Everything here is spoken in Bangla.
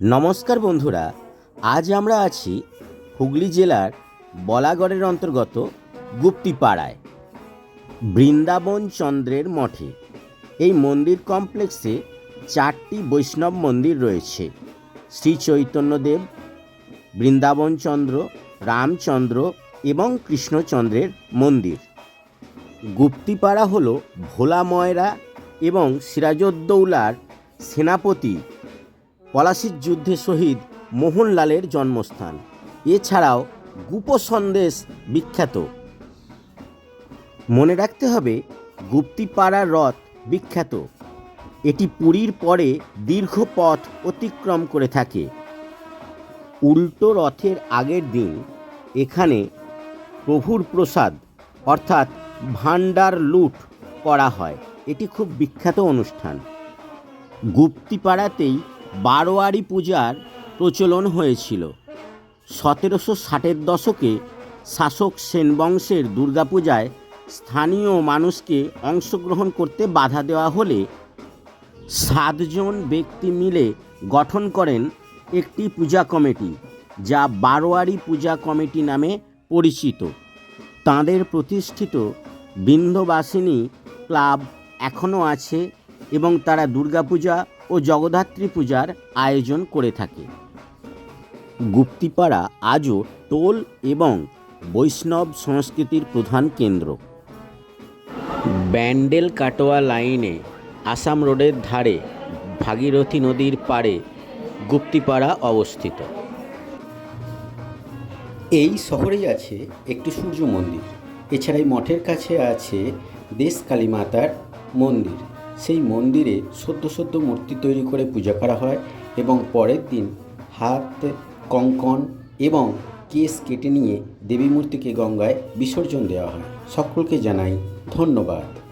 নমস্কার বন্ধুরা, আজ আমরা আছি হুগলি জেলার বলাগড়ের অন্তর্গত গুপ্তিপাড়ায়, বৃন্দাবন চন্দ্রের মঠে। এই মন্দির কমপ্লেক্সে চারটি বৈষ্ণব মন্দির রয়েছে। শ্রী চৈতন্যদেব, বৃন্দাবন চন্দ্র, রামচন্দ্র এবং কৃষ্ণচন্দ্রের মন্দির। গুপ্তিপাড়া হল ভোলা ময়রা এবং সিরাজউদ্দৌলার সেনাপতি পলাশির যুদ্ধে শহীদ মোহনলালের জন্মস্থান। এছাড়াও গুপ সন্দেশ বিখ্যাত। মনে রাখতে হবে গুপ্তিপাড়ার রথ বিখ্যাত। এটি পুরীর পরে দীর্ঘ পথ অতিক্রম করে থাকে। উল্টো রথের আগের দিন এখানে প্রভুর প্রসাদ, অর্থাৎ ভাণ্ডার লুট করা হয়। এটি খুব বিখ্যাত অনুষ্ঠান। গুপ্তিপাড়াতেই বারোয়ারি পূজার প্রচলন হয়েছিল। সতেরোশো ষাটের দশকে শাসক সেন বংশের দুর্গাপূজায় স্থানীয় মানুষকে অংশগ্রহণ করতে বাধা দেওয়া হলে সাতজন ব্যক্তি মিলে গঠন করেন একটি পূজা কমিটি, যা বারোয়ারি পূজা কমিটি নামে পরিচিত। তাঁদের প্রতিষ্ঠিত বিন্ধ্যবাসিনী ক্লাব এখনও আছে এবং তারা দুর্গাপূজা ও জগদ্ধাত্রী পূজার আয়োজন করে থাকে। গুপ্তিপাড়া আজও টোল এবং বৈষ্ণব সংস্কৃতির প্রধান কেন্দ্র। ব্যান্ডেল কাটোয়া লাইনে আসাম রোডের ধারে ভাগীরথী নদীর পাড়ে গুপ্তিপাড়া অবস্থিত। এই শহরেই আছে একটি সূর্য মন্দির। এছাড়া মঠের কাছে আছে দেশ কালী মাতার মন্দির। সেই মন্দিরে সদ্য সদ্য মূর্তি তৈরি করে পূজা করা হয় এবং পরের দিন হাত, কঙ্কন এবং কেস কেটে নিয়ে দেবী মূর্তিকে গঙ্গায় বিসর্জন দেওয়া হয়। সকলকে জানাই ধন্যবাদ।